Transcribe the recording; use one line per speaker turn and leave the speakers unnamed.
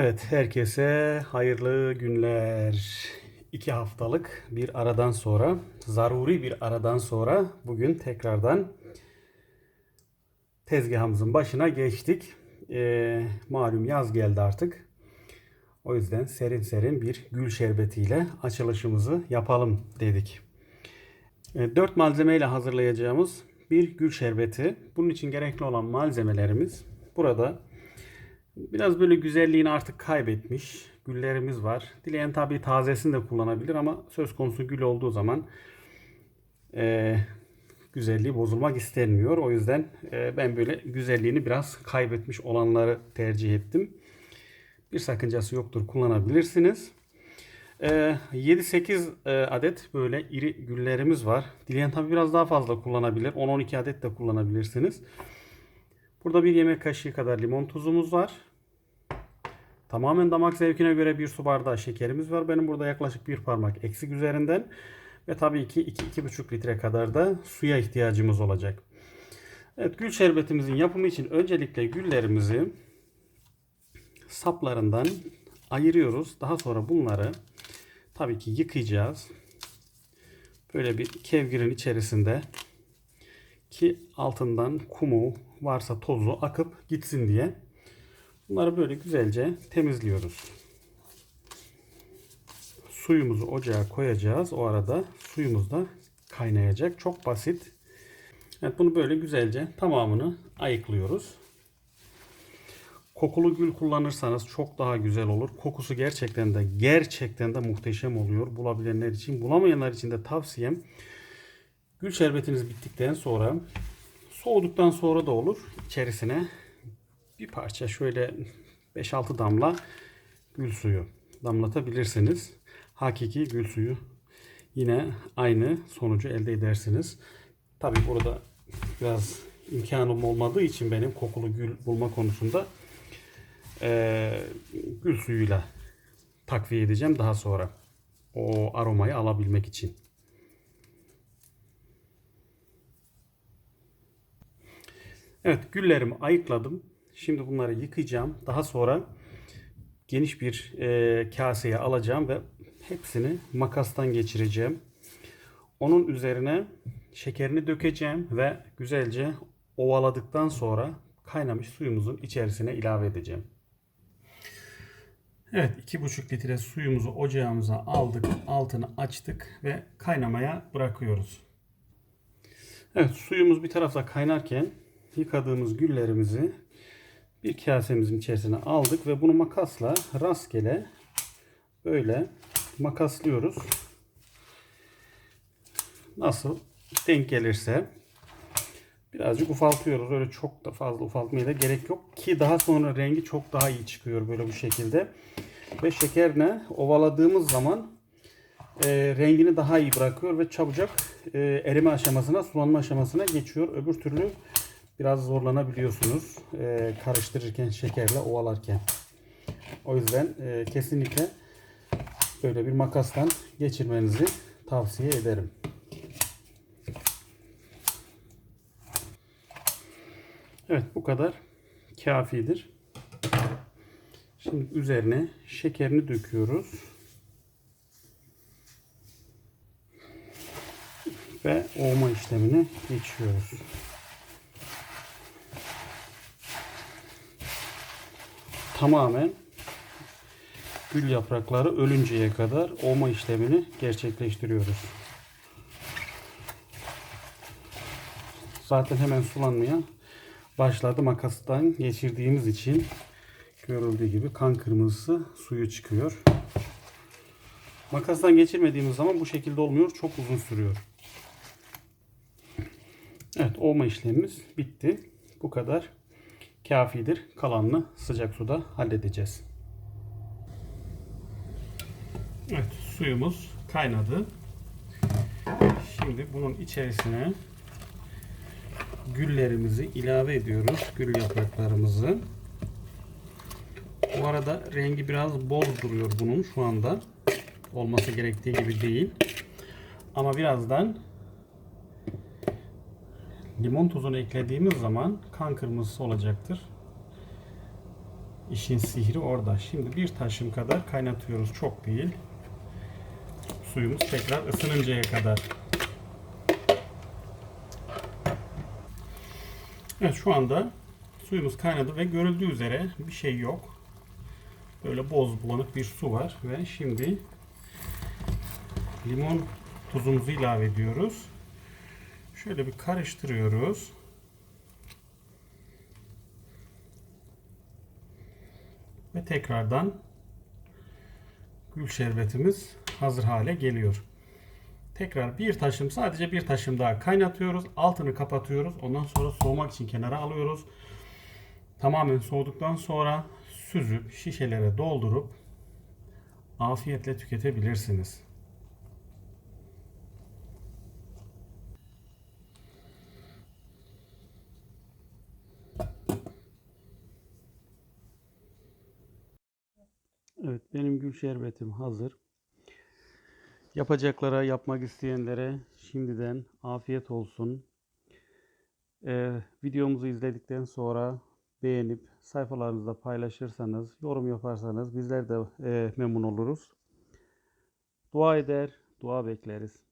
Evet, herkese hayırlı günler. İki haftalık bir aradan sonra, zaruri bir aradan sonra bugün tekrardan tezgahımızın başına geçtik. Ee, malum yaz geldi artık. O yüzden serin serin bir gül şerbetiyle açılışımızı yapalım dedik. E, 4 malzemeyle hazırlayacağımız bir gül şerbeti. Bunun için gerekli olan malzemelerimiz burada. Biraz böyle güzelliğini artık kaybetmiş güllerimiz var. Dileyen tabii tazesini de kullanabilir ama söz konusu gül olduğu zaman e, güzelliği bozulmak istenmiyor. O yüzden e, ben böyle güzelliğini biraz kaybetmiş olanları tercih ettim. Bir sakıncası yoktur kullanabilirsiniz. Ee, 7-8 e, adet böyle iri güllerimiz var. Dileyen tabi biraz daha fazla kullanabilir. 10-12 adet de kullanabilirsiniz. Burada bir yemek kaşığı kadar limon tuzumuz var. Tamamen damak zevkine göre bir su bardağı şekerimiz var. Benim burada yaklaşık bir parmak eksik üzerinden. Ve tabii ki 2-2,5 litre kadar da suya ihtiyacımız olacak. Evet gül şerbetimizin yapımı için öncelikle güllerimizi saplarından ayırıyoruz. Daha sonra bunları tabii ki yıkayacağız. Böyle bir kevgirin içerisinde ki altından kumu varsa tozu akıp gitsin diye bunları böyle güzelce temizliyoruz. Suyumuzu ocağa koyacağız. O arada suyumuz da kaynayacak. Çok basit. Evet bunu böyle güzelce tamamını ayıklıyoruz. Kokulu gül kullanırsanız çok daha güzel olur. Kokusu gerçekten de gerçekten de muhteşem oluyor. Bulabilenler için, bulamayanlar için de tavsiyem gül şerbetiniz bittikten sonra soğuduktan sonra da olur. İçerisine bir parça şöyle 5-6 damla gül suyu damlatabilirsiniz. Hakiki gül suyu yine aynı sonucu elde edersiniz. Tabi burada biraz imkanım olmadığı için benim kokulu gül bulma konusunda e, gül suyuyla takviye edeceğim daha sonra. O aromayı alabilmek için. Evet güllerimi ayıkladım. Şimdi bunları yıkayacağım. Daha sonra geniş bir e, kaseye alacağım ve hepsini makastan geçireceğim. Onun üzerine şekerini dökeceğim ve güzelce ovaladıktan sonra kaynamış suyumuzun içerisine ilave edeceğim. Evet 2,5 litre suyumuzu ocağımıza aldık. Altını açtık ve kaynamaya bırakıyoruz. Evet suyumuz bir tarafta kaynarken yıkadığımız güllerimizi bir kasemizin içerisine aldık ve bunu makasla rastgele böyle makaslıyoruz. Nasıl denk gelirse birazcık ufaltıyoruz. Öyle çok da fazla ufaltmaya da gerek yok ki daha sonra rengi çok daha iyi çıkıyor böyle bu şekilde. Ve şekerle ovaladığımız zaman e, rengini daha iyi bırakıyor ve çabucak e, erime aşamasına, sulanma aşamasına geçiyor. Öbür türlü biraz zorlanabiliyorsunuz e, karıştırırken, şekerle ovalarken. O yüzden e, kesinlikle böyle bir makastan geçirmenizi tavsiye ederim. Evet bu kadar kafidir. Şimdi üzerine şekerini döküyoruz. Ve oğma işlemine geçiyoruz. Tamamen gül yaprakları ölünceye kadar oğma işlemini gerçekleştiriyoruz. Zaten hemen sulanmaya başladı makastan geçirdiğimiz için görüldüğü gibi kan kırmızısı suyu çıkıyor. Makastan geçirmediğimiz zaman bu şekilde olmuyor. Çok uzun sürüyor. Evet olma işlemimiz bitti. Bu kadar kafidir. Kalanını sıcak suda halledeceğiz. Evet suyumuz kaynadı. Şimdi bunun içerisine güllerimizi ilave ediyoruz. Gül yapraklarımızı. Bu arada rengi biraz boz duruyor bunun şu anda. Olması gerektiği gibi değil. Ama birazdan limon tuzunu eklediğimiz zaman kan kırmızısı olacaktır. İşin sihri orada. Şimdi bir taşım kadar kaynatıyoruz. Çok değil. Suyumuz tekrar ısınıncaya kadar. Evet şu anda suyumuz kaynadı ve görüldüğü üzere bir şey yok. Böyle boz bulanık bir su var ve şimdi limon tuzumuzu ilave ediyoruz. Şöyle bir karıştırıyoruz. Ve tekrardan gül şerbetimiz hazır hale geliyor. Tekrar bir taşım sadece bir taşım daha kaynatıyoruz. Altını kapatıyoruz. Ondan sonra soğumak için kenara alıyoruz. Tamamen soğuduktan sonra süzüp şişelere doldurup afiyetle tüketebilirsiniz. Evet benim gül şerbetim hazır. Yapacaklara, yapmak isteyenlere şimdiden afiyet olsun. Ee, videomuzu izledikten sonra beğenip sayfalarınızda paylaşırsanız, yorum yaparsanız bizler de e, memnun oluruz. Dua eder, dua bekleriz.